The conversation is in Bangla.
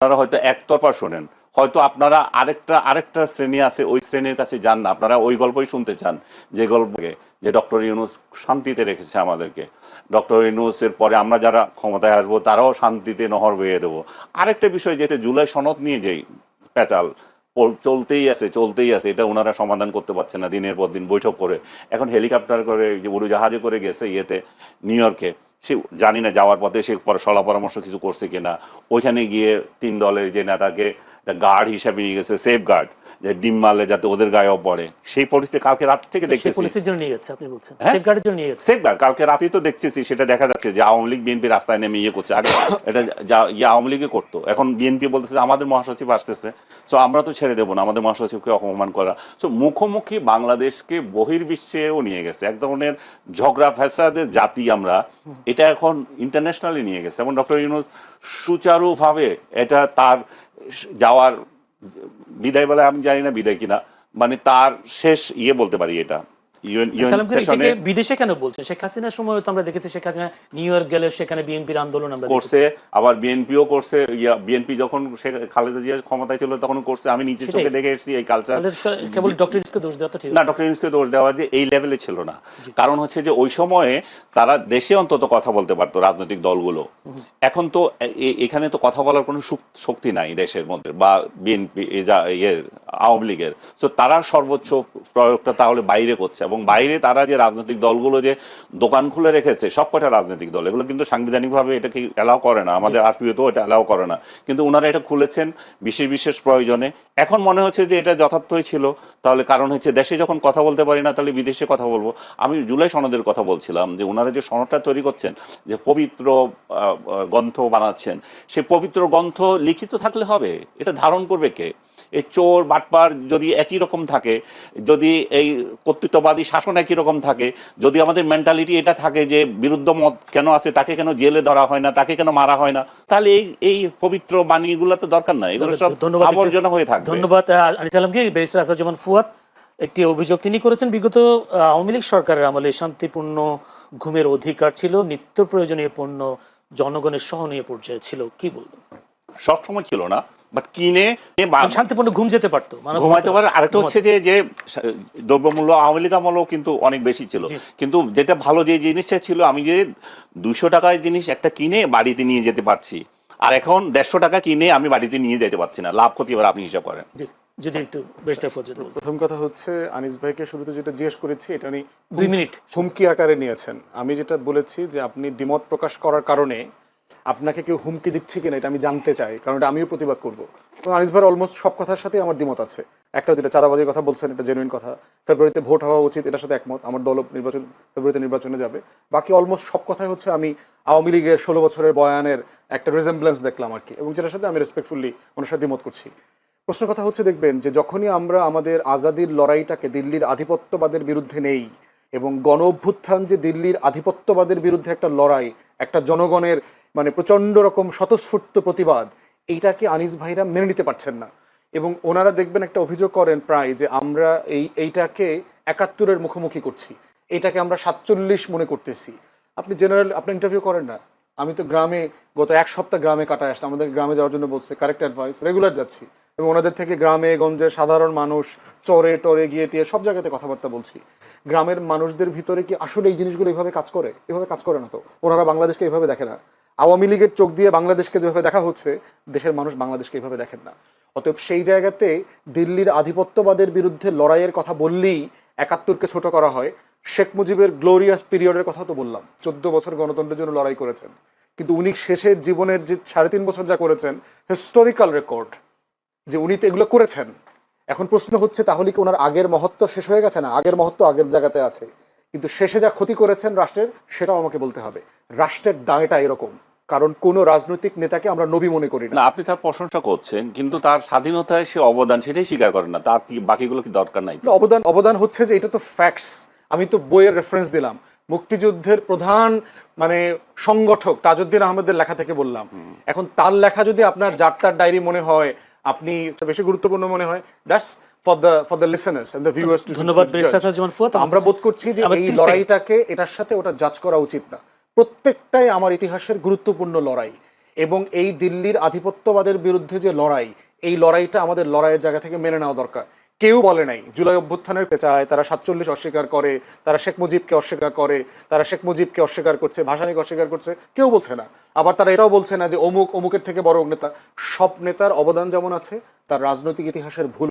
আপনারা হয়তো একতরফা শোনেন। হয়তো আপনারা আরেকটা আরেকটা শ্রেণি আছে, ওই শ্রেণির কাছে যান না। আপনারা ওই গল্পই শুনতে চান, যে গল্পকে, যে ডক্টর ইউনুস শান্তিতে রেখেছে আমাদেরকে। ডক্টর ইউনুসের পরে আমরা যারা ক্ষমতায় আসব, তারাও শান্তিতে নহর বইয়ে দেবো। আরেকটা বিষয় যেতে জুলাই সনদ নিয়ে যেই পল- চলতেই আছে চলতেই আছে, এটা ওনারা সমাধান করতে পারছে না দিনের পর দিন বৈঠক করে। এখন হেলিকপ্টার করে যে উড়োজাহাজে করে গেছে ইয়েতে, নিউ ইয়র্কে। সে জানি না যাওয়ার পথে সে পরে সলা পরামর্শ কিছু করছে কিনা। ওইখানে গিয়ে তিন দলের যে নেতাকে গার্ড হিসাবে নিয়ে গেছে সেফ গার্ড যে ডিম মারলে যাতে ওদের গায়েও পড়ে। সেই পরিস্থিতি কালকে রাত থেকে দেখতেছি। পুলিশের জন্য নিয়ে গেছে আপনি বলছেন। হ্যাঁ? সেফগার্ডের জন্য নিয়ে গেছে। সেফগার্ড কালকে রাতেই তো দেখতেছি সেটা দেখা যাচ্ছে যে আওয়ামী লীগ বিএনপি রাস্তায় নেমে ইয়ে করছে। আগে এটা যা ইয়ে আওয়ামী লীগে করতো। এখন বিএনপি বলতেছে আমাদের মহাসচিব আসতেছে। সো আমরা তো ছেড়ে দেবো না আমাদের মহাসচিবকে অপমান করা। সো মুখোমুখি বাংলাদেশকে বহির্বিশ্বেও নিয়ে গেছে। এক ধরনের ঝগড়া ফ্যাসাদের জাতি আমরা। এটা এখন ইন্টারন্যাশনালি নিয়ে গেছে। এবং ডক্টর ইউনুস সুচারুভাবে এটা তার যাওয়ার, বিদায় বলে আমি জানি না বিদায় কিনা মানে তার শেষ ইয়ে বলতে পারি এটা। বিদেশে কেন বলছেন? শেখ হাসিনার সময় তো আমরা দেখেছি শেখ হাসিনা নিউ ইয়র্ক গেলে সেখানে বিএনপির আন্দোলন আমরা করছে আবার বিএনপিও করছে বিএনপি যখন খালেদা জিয়া ক্ষমতায় ছিল তখন করছে আমি নিজে চোখে দেখে এসেছি এই কালচার কেবল ডক্টর ইউনুসকে দোষ দেওয়া তো ঠিক। না ডক্টর ইউনুসকে দোষ দেওয়া যে এই লেভেলে ছিল না। কারণ হচ্ছে যে ওই সময়ে তারা দেশে অন্তত কথা বলতে পারতো রাজনৈতিক দলগুলো। এখন তো এখানে তো কথা বলার কোনো শক্তি নাই দেশের মধ্যে বা বিএনপি ইয়ের আওয়ামী লীগের। তো তারা সর্বোচ্চ প্রয়োগটা তাহলে বাইরে করছে এবং বাইরে তারা যে রাজনৈতিক দলগুলো যে দোকান খুলে রেখেছে সবকটা রাজনৈতিক দল? এগুলো কিন্তু সাংবিধানিকভাবে এটাকে অ্যালাউ করে না। আমাদের আরপিও এটা অ্যালাউ করে না। কিন্তু ওনারা এটা খুলেছেন বিশেষ বিশেষ প্রয়োজনে। এখন মনে হচ্ছে যে এটা যথার্থই ছিল। তাহলে কারণ হচ্ছে দেশে যখন কথা বলতে পারি না তাহলে বিদেশে কথা বলব। আমি জুলাই সনদের কথা বলছিলাম যে ওনারা যে সনদটা তৈরি করছেন যে পবিত্র গ্রন্থ বানাচ্ছেন সেই পবিত্র গ্রন্থ লিখিত থাকলে হবে। এটা ধারণ করবে কে? এই চোর বাটপার যদি একই রকম থাকে যদি এই কর্তৃত্ববাদী শাসন একই রকম থাকে যদি আমাদের মেন্টালিটি এটা থাকে যে বিরুদ্ধ মত কেন আছে তাকে কেন জেলে ধরা হয় না তাকে কেন মারা হয় না তাহলে এই এই পবিত্র বাণীগুলো তো দরকার নাই। এগুলো সব আবর্জনা হয়ে থাকবে। ধন্যবাদ আনিস আলমকে ব্যারিস্টার আসাদুজ্জামান ফুয়াদ একটি অভিযোগ তিনি করেছেন। বিগত আওয়ামী লীগ সরকারের আমলে শান্তিপূর্ণ ঘুমের অধিকার ছিল নিত্য প্রয়োজনীয় পণ্য জনগণের সহনীয় পর্যায়ে ছিল। কি বলবেন? সবসময় ছিল না। বাট কিনে মানে শান্তিপূর্ণ ঘুম যেতে পারতো ঘুমাইতে পারে। আরেকটা হচ্ছে যে যে দ্রব্যমূল্য আওয়ামী লীগ আমলেও কিন্তু অনেক বেশি ছিল। কিন্তু যেটা ভালো যে জিনিসটা ছিল আমি যে দুশো টাকায় জিনিস একটা কিনে বাড়িতে নিয়ে যেতে পারছি আর এখন দেড়শো টাকা কিনে আমি বাড়িতে নিয়ে যেতে পারছি না লাভ ক্ষতি এবার আপনি হিসাব করেন। যদি একটু। প্রথম কথা হচ্ছে আনিস ভাইকে শুরুতে যেটা জিজ্ঞেস করেছি এটা উনি দুই মিনিট। হুমকি আকারে নিয়েছেন। আমি যেটা বলেছি যে আপনি দ্বিমত প্রকাশ করার কারণে আপনাকে কেউ হুমকি দিচ্ছে কিনা এটা আমি জানতে চাই, কারণ এটা আমিও প্রতিবাদ করব। তো আনিস ভাইয়ের অলমোস্ট সব কথার সাথে আমার দ্বিমত আছে। একটা যেটা চাঁদাবাজির কথা বলছেন, এটা জেনুইন কথা। ফেব্রুয়ারিতে ভোট হওয়া উচিত, এটার সাথে একমত। আমার দল নির্বাচন, ফেব্রুয়ারিতে নির্বাচনে যাবে। বাকি অলমোস্ট সব কথাই হচ্ছে আমি আওয়ামী লীগের ষোলো বছরের বয়ানের একটা রিজেম্বলেন্স দেখলাম আর কি। এবং যেটার সাথে আমি রেসপেক্টফুলি ওনার সাথে দ্বিমত করছি। প্রশ্ন কথা হচ্ছে, দেখবেন যে যখনই আমরা আমাদের আজাদির লড়াইটাকে দিল্লির আধিপত্যবাদের বিরুদ্ধে নেই, এবং গণ অভ্যুত্থান যে দিল্লির আধিপত্যবাদের বিরুদ্ধে একটা লড়াই, একটা জনগণের মানে প্রচণ্ড রকম স্বতঃস্ফূর্ত প্রতিবাদ, এইটাকে আনিস ভাইরা মেনে নিতে পারছেন না। এবং ওনারা দেখবেন একটা অভিযোগ করেন প্রায় যে আমরা এই, এইটাকে একাত্তরের মুখোমুখি করছি, এটাকে আমরা সাতচল্লিশ মনে করতেছি। আপনি জেনারেল আপনি ইন্টারভিউ করেন না। আমি তো গ্রামে গত এক সপ্তাহ গ্রামে কাটায় আসলাম আমাদের গ্রামে যাওয়ার জন্য বলছে কারেক্ট অ্যাডভাইস রেগুলার যাচ্ছি। এবং ওনাদের থেকে গ্রামে, গঞ্জে সাধারণ মানুষ, চরে টরে গিয়ে টিয়ে সব জায়গাতে কথাবার্তা বলছি। গ্রামের মানুষদের ভিতরে কি আসলে এই জিনিসগুলো এইভাবে কাজ করে? এভাবে কাজ করে না তো? ওনারা বাংলাদেশকে এইভাবে দেখে না। আওয়ামী লীগের চোখ দিয়ে বাংলাদেশকে যেভাবে দেখা হচ্ছে, দেশের মানুষ বাংলাদেশকে এইভাবে দেখেন না। অতএব সেই জায়গাতে দিল্লির আধিপত্যবাদের বিরুদ্ধে লড়াইয়ের কথা বললেই একাত্তরকে ছোট করা হয়। শেখ মুজিবের গ্লোরিয়াস পিরিয়ডের কথা তো বললাম, চোদ্দ বছর গণতন্ত্রের জন্য লড়াই করেছেন। কিন্তু উনি শেষের জীবনের যে সাড়ে তিন বছর যা করেছেন হিস্টোরিক্যাল রেকর্ড যে উনি তো এগুলো করেছেন। এখন প্রশ্ন হচ্ছে, তাহলে কি ওনার আগের মহত্ব শেষ হয়ে গেছে? না, আগের মহত্ব আগের জায়গাতে আছে। কিন্তু শেষে যা ক্ষতি করেছেন রাষ্ট্রের, সেটাও আমাকে বলতে হবে। রাষ্ট্রের দায়টা এরকম। কারণ কোনো রাজনৈতিক নেতাকে আমরা নবী মনে করি না। না আপনি তার প্রশংসা করছেন কিন্তু তার স্বাধীনতায় সে অবদান সেটাই স্বীকার করেন না। তার কি বাকিগুলো কি দরকার নাই? অবদান অবদান হচ্ছে যে এটা তো ফ্যাক্টস আমি তো বইয়ের রেফারেন্স দিলাম। মুক্তিযুদ্ধের প্রধান মানে সংগঠক তাজউদ্দিন আহমেদের লেখা থেকে বললাম। এখন তার লেখা যদি আপনার যার তার ডায়েরি মনে হয় আপনি বেশি গুরুত্বপূর্ণ মনে হয় that's for the for the listeners and the viewers too ধন্যবাদ আমরা বোধ করছি যে এই লড়াইটাকে এটার সাথে ওটা জাজ করা উচিত না। প্রত্যেকটাই আমার ইতিহাসের গুরুত্বপূর্ণ লড়াই এবং এই দিল্লির আধিপত্যবাদের বিরুদ্ধে যে লড়াই, এই লড়াইটা আমাদের লড়াইয়ের জায়গা থেকে মেনে নেওয়া দরকার। কেউ বলে নাই, জুলাই অভ্যুত্থানের চায় তারা সাতচল্লিশ অস্বীকার করে, তারা শেখ মুজিবকে অস্বীকার করে, তারা শেখ মুজিবকে অস্বীকার করছে, ভাসানিকে অস্বীকার করছে, কেউ বলছে না। আবার তারা এটাও বলছে না যে অমুক, অমুকের থেকে বড় নেতা সব নেতার অবদান যেমন আছে, তার রাজনৈতিক ইতিহাসের ভুল